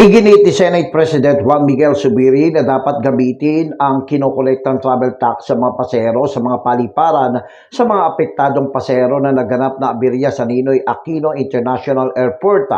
Iginit ni Senate President Juan Miguel Subiri na dapat gamitin ang kinokolektang travel tax sa mga pasero sa mga paliparan sa mga apektadong pasero na naganap na aberya sa Ninoy Aquino International Airport.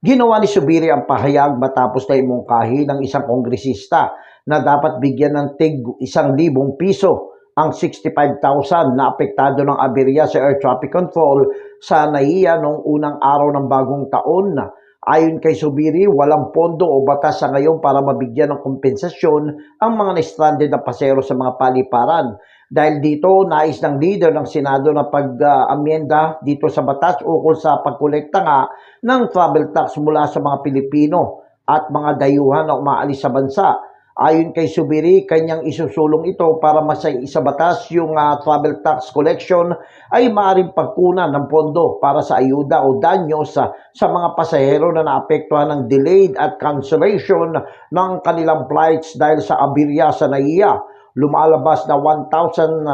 Ginawa ni Subiri ang pahayag matapos na imungkahi ng isang kongresista na dapat bigyan ng tig isang libong piso ang 65,000 na apektado ng aberya sa air traffic control sa NAIA noong unang araw ng bagong taon. Ayon kay Subiri, walang pondo o batas sa ngayon para mabigyan ng kompensasyon ang mga na-stranded na pasero sa mga paliparan. Dahil dito, nais ng leader ng Senado na pag-amyenda dito sa batas ukol sa pagkolekta nga ng travel tax mula sa mga Pilipino at mga dayuhan na umaalis sa bansa. Ayon kay Subiri, kanyang isusulong ito para masay sa batas yung ah, travel tax collection ay maaaring pagkunan ng pondo para sa ayuda o danyo sa, sa mga pasahero na naapektuhan ng delayed at cancellation ng kanilang flights dahil sa abirya sa NAIA. Lumalabas na 1,620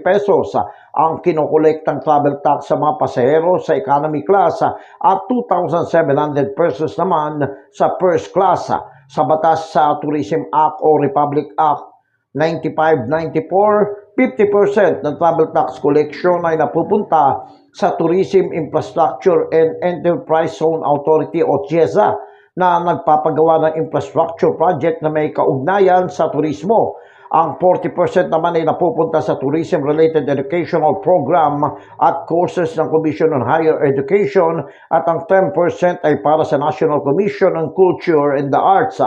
pesos ang kinokolektang travel tax sa mga pasahero sa economy class at 2,700 pesos naman sa first class. Sa batas sa Tourism Act o Republic Act 9594, 50% ng travel tax collection ay napupunta sa Tourism Infrastructure and Enterprise Zone Authority o TIEZA na nagpapagawa ng infrastructure project na may kaugnayan sa turismo. Ang 40% naman ay napupunta sa tourism-related educational program at courses ng Commission on Higher Education at ang 10% ay para sa National Commission on Culture and the Arts.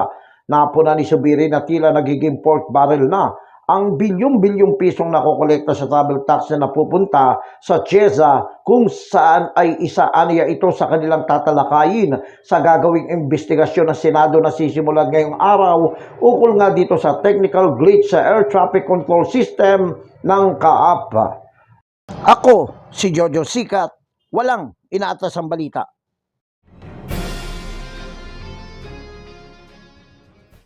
Napuna ni Subiri na tila nagiging pork barrel na ang bilyong-bilyong pisong nakokolekta sa travel tax na napupunta sa CHEZA kung saan ay isa aniya ito sa kanilang tatalakayin sa gagawing investigasyon ng Senado na sisimulan ngayong araw ukol nga dito sa technical glitch sa air traffic control system ng CAAP. Ako, si Jojo Sikat, walang inaatas ang balita.